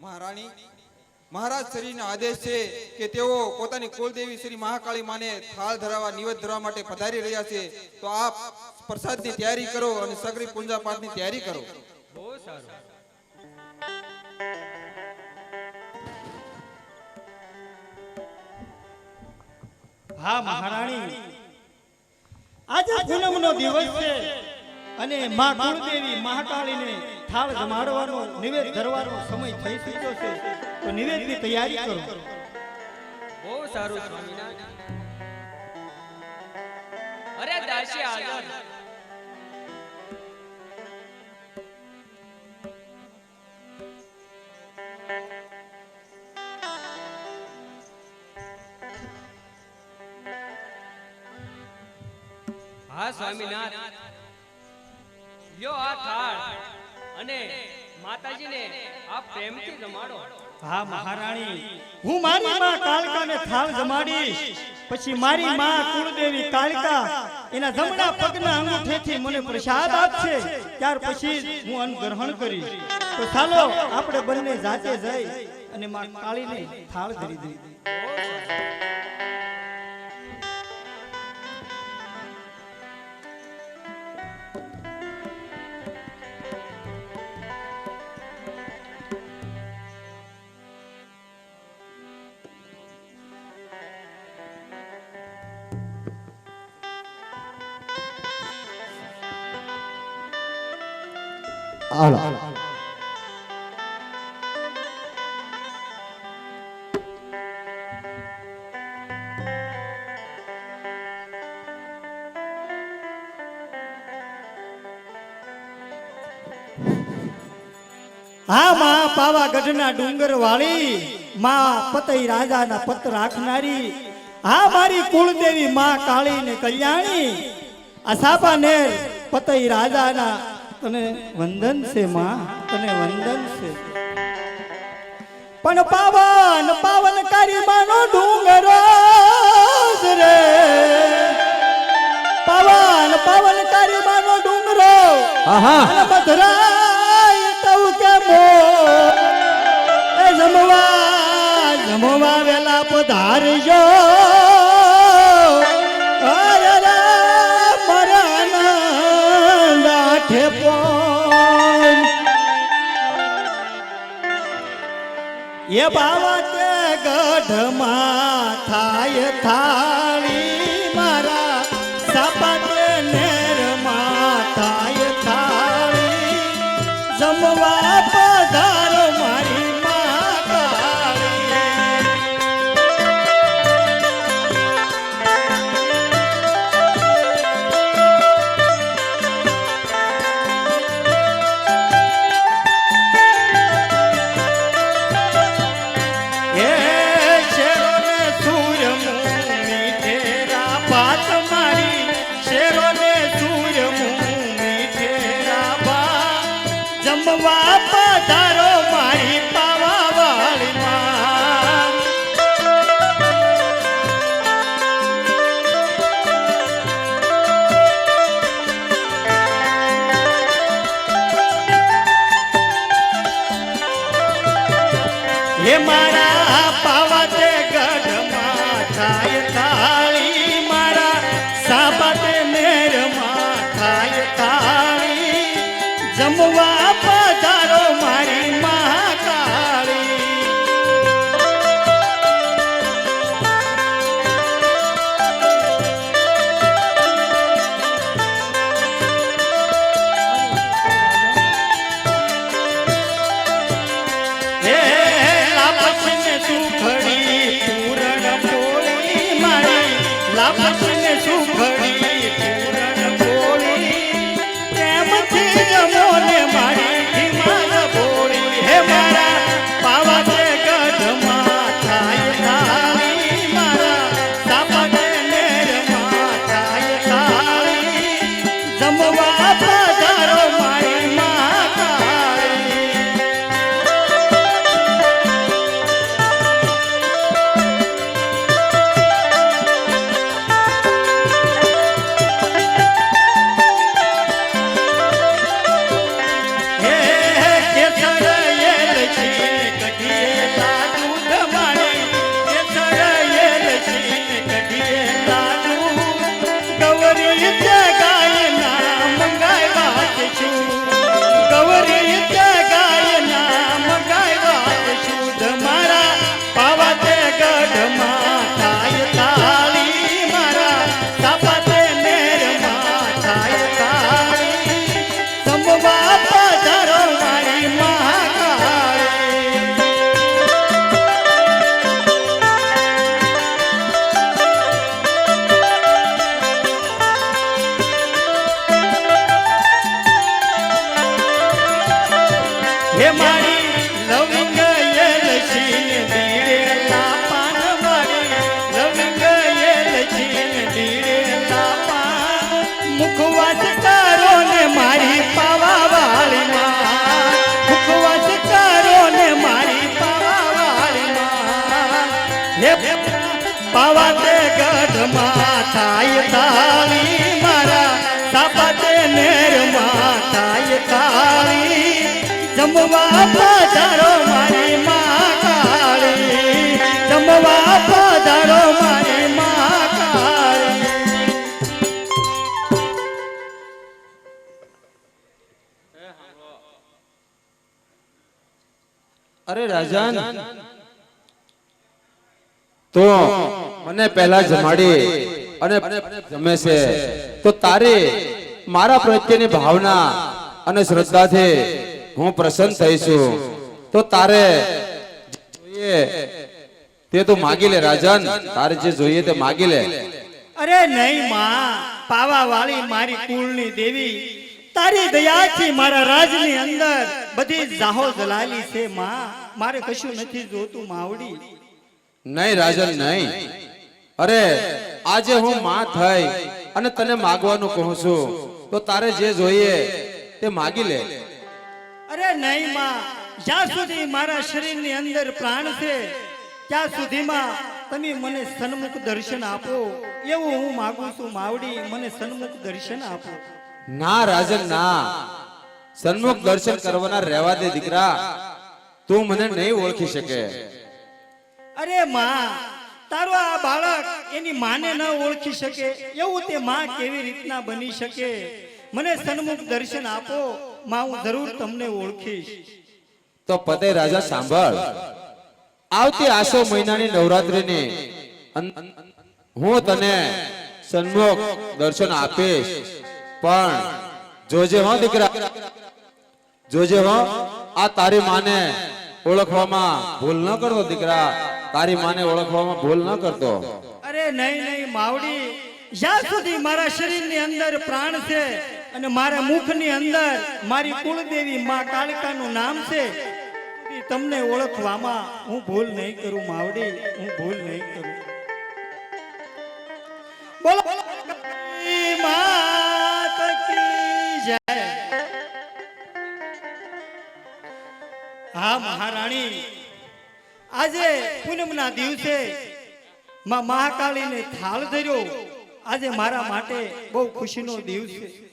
મહારાણી મહારાજ શ્રીના આદેશ છે કે તેઓ પોતાની કુલદેવી શ્રી મહાકાળી માને થાળ ધરાવવા નિવેદ ધરવા માટે પધારી રહ્યા છે. તો આપ પ્રસાદની તૈયારી કરો અને સગરી પૂજા પાઠની તૈયારી કરો. બહુ સારું. હા મહારાણી. આજે પૂનમનો દિવસ છે અને મા કુળદેવી મહાકાળીને થાળ જમાડવાનો, નિવેદ ધરવાનો સમય થઈ ચૂક્યો છે. તો નિવેદની તૈયારી કરો. બહુ સારું, સ્વામિનારાયણ. અરે દાસી આગળ. હા સ્વામિનાથ અને માતાજીને આપ પ્રેમથી જમાડો હા મહારાણી. હું મારી માં કાળકાને થાળ જમાડીશ. પછી મારી માં કુળદેવી કાળકા એના જમણા પગના અંગૂઠેથી મને પ્રસાદ આપશે. ત્યાર પછી જ હું અન્ન ગ્રહણ કરીશ. તો ચાલો આપણે બંને જાતે જઈ અને માં કાળીને થાળ ધરી દઈએ. હા માં પાવાગઢના ડુંગર વાળી માં પતઈ રાજાના પત રાખનારી હા મારી કુળદેવી માં કાળી ને કલ્યાણી અસાપા સાપાનેર પતઈ રાજાના તને વંદન છે માં તને વંદન છે. પણ પાવન પાવન કારી માનો ડુંગર રે. પાવન પાવન કારી માનો ડુંગરો આહા. અને મધરાય પધારજો. એ બાવા તે ગઢમાં થાય થાળી. હે મારા પાવાતે સુખડી અરે રાજા તો મને પહેલા જમાડી અને જમે છે. તો તારે મારા પ્રત્યેની ભાવના અને શ્રદ્ધાથી હું પ્રસન્ન થઈશું. તો તારે તે તું માગી લે રાજન. તારે જે જોઈએ તે માગી લે. અરે નહીં માં. પાવા વાળી મારી કુળની દેવી. તારી દયાથી મારા રાજની અંદર બધી જાહો જલાલી છે માં. મારે કશું નથી જોતું માવડી. નહીં રાજન નહીં. અરે આજે હું માં થઈ અને તને માગવાનું કહું છું. તો તારે જે જોઈએ તે માગી લે. અરે નહીં માં. જ્યાં સુધી મારા શરીરની અંદર પ્રાણ છે ત્યાં સુધીમાં તમે મને સન્મુખ દર્શન આપો. એવું હું માગું છું માવડી મને સન્મુખ દર્શન આપો. ના રાજન ના. સન્મુખ દર્શન કરવાના રહેવા દે દીકરા. તું મને નહીં ઓળખી શકે. અરે માં તારો આ બાળક એની માને ન ઓળખી શકે. એવું તે માં કેવી રીતના બની શકે? મને સન્મુખ દર્શન આપો. માં હું જરૂર તમને ઓળખીશ. તો પતે રાજા સાંભળ. આવતી આસો મહિનાની નવરાત્રીની હું તને સન્મુખ દર્શન આપીશ. પણ જોજે હો દીકરા. જોજે હો આ તારી માને ઓળખવામાં ભૂલ ન કરતો દીકરા. તારી માને ઓળખવામાં ભૂલ ન કરતો. અરે નહીં નહીં માવડી. જ્યાં સુધી મારા શરીરની અંદર પ્રાણ છે અને મારા મુખની અંદર મારી કુળદેવી માં કાળકાનું નામ છે. તમને ઓળખવામાં હું ભૂલ નહીં કરું, માવડી, હું ભૂલ નહીં કરું. બોલો હા, મહારાણી, આજે પૂનમના દિવસે માં મહાકાળીને થાળ ધર્યો. આજે મારા માટે બહુ ખુશીનો દિવસ છે.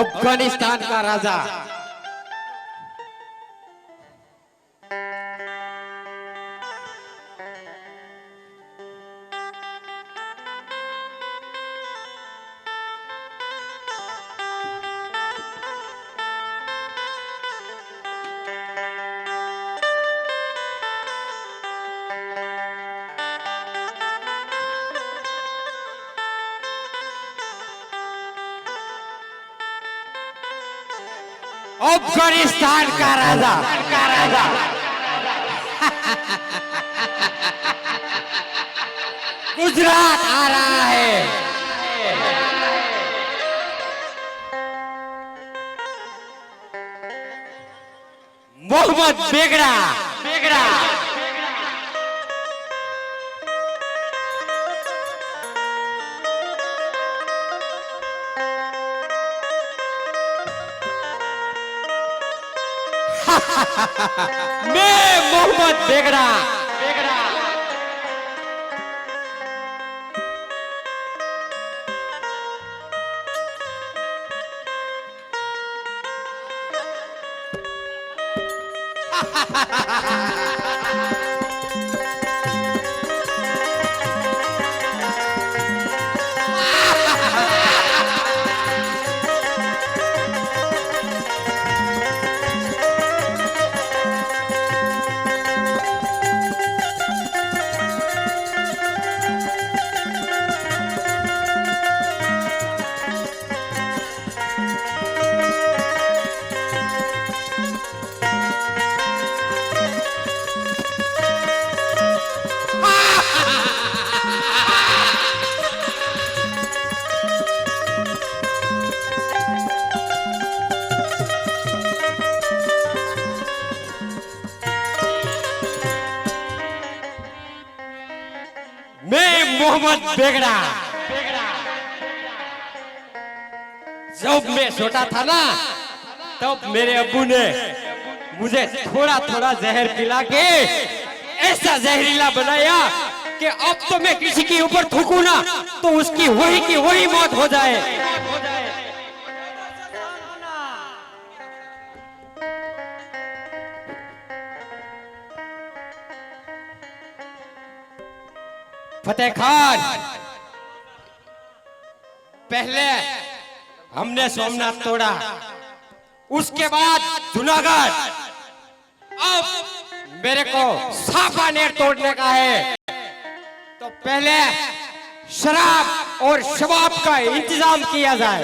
अफगानिस्तान का राजा अफगानिस्तान का राजा का राजा गुजरात आ रहा है मोहम्मद बेगड़ा बेगड़ा બે મોહમ્મદ બેગડા. बेगड़ा। जब मैं छोटा था ना तब मेरे अबू ने मुझे थोड़ा थोड़ा जहर पिला के ऐसा जहरीला बनाया कि अब तो मैं किसी के ऊपर थूकू ना तो उसकी वही की वही मौत हो जाए। फतेह खान। पहले हमने सोमनाथ तोड़ा, उसके बाद जूनागढ़। अब मेरे को साफा साफानेर तोड़ने का है। तो पहले शराब और शबाब का इंतज़ाम किया जाए।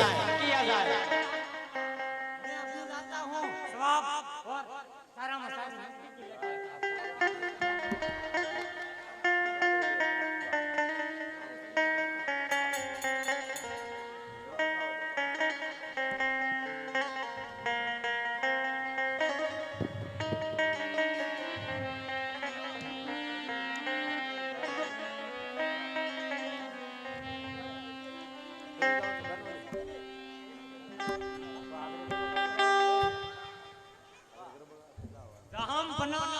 કે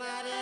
મારે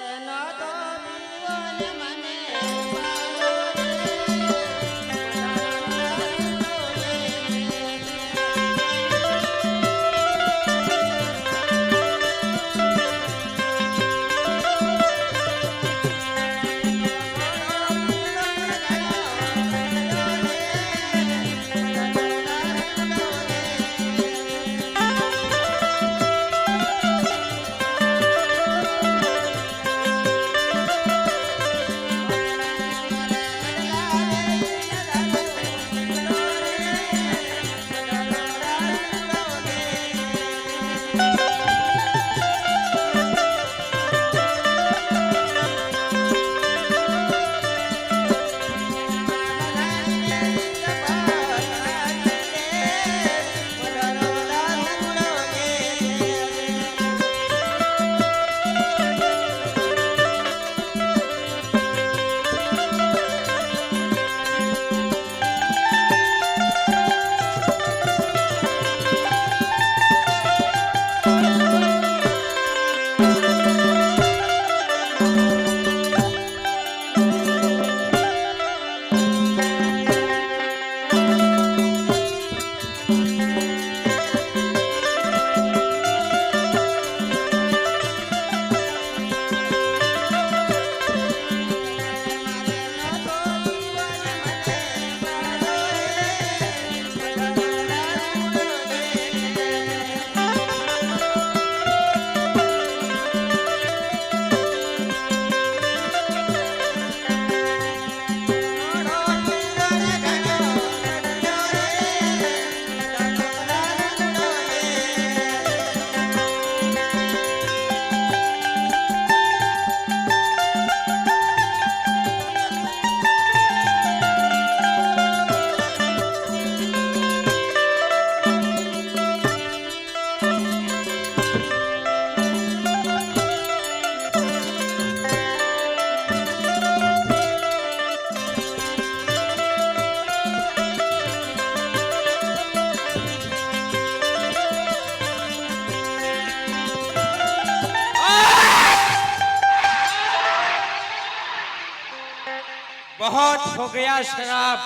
शराब,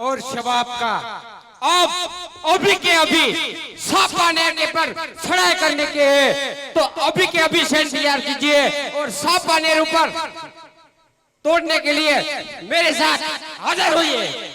और शबाब का। अब, अभी के अभी सापानेर के पर चढ़ाई करने के तो अभी के अभी सेंट तैयार कीजिए, और सापानेर ऊपर तोड़ने के लिए मेरे साथ हाजिर होइए।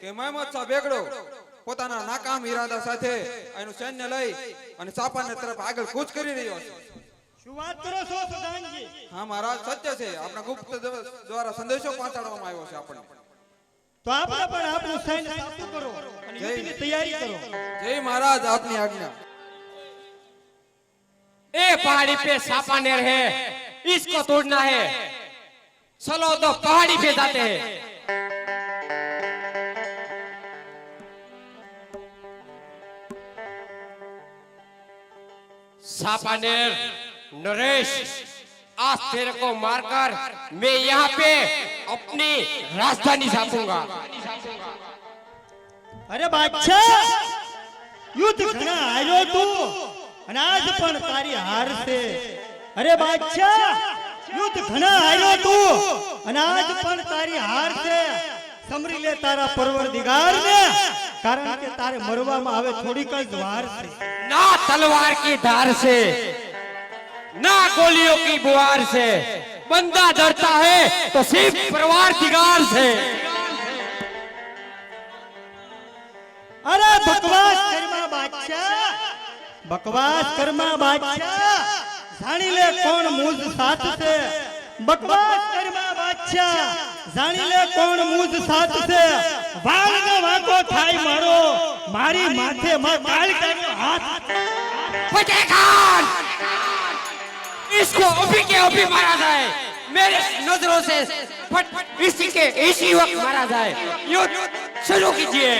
કે મહેમદ શાહ બેગડો પોતાના નાકામ ઈરાદા સાથે એનું સૈન્ય લઈ અને ચાપાને તરફ આગળ કૂચ કરી રહ્યો છે શું વાત કરો છો પ્રધાનજી હા મહારાજ સત્ય છે આપણા ગુપ્ત દ્વારા સંદેશો પહોંચાડવામાં આવ્યો છે આપણને તો આપણે પણ આપણું સૈન્ય સાતું કરો અને જય. યુદ્ધની તૈયારી કરો જય મહારાજ આપની આજ્ઞા ए पहाड़ी पे सापानेर है इसको तोड़ना है चलो तो पहाड़ी पे जाते हैं सापानेर, नरेश, आज तेरे को मारकर मैं यहाँ पे अपनी राजधानी छापूँगा अरे बादशाह, युद्ध घना आयो तू, अनाज पर तारी हार से। अरे बादशाह, युद्ध घना आयो तू, अनाज पर तारी हार से। समरी ले तारा परवर दिगार ने કારણ કે તારે મરવામાં હવે થોડીક જ વાર છે. ના તલવાર કી ધાર છે. ના ગોલીઓ કી બુવાર છે. બંદા ડરતા હે તો સિર્ફ પરવાર દિગાર છે. અરે બકવાસ કરમા બાદશાહ. બકવાસ કરમા બાદશાહ. જાણી લે કોણ મુજ સાથ છે. બકવાસ કરમા બાદશાહ જાણી લે કોણ મુજ સાથ છે વાળનો વાંકો થાય મારો મારી માથે માં કાળકાનો હાથ फतेह खान इसको अभी के अभी मारा जाए मेरे नजरों से फट इसी के इसी वक्त मारा जाए युद्ध शुरू कीजिए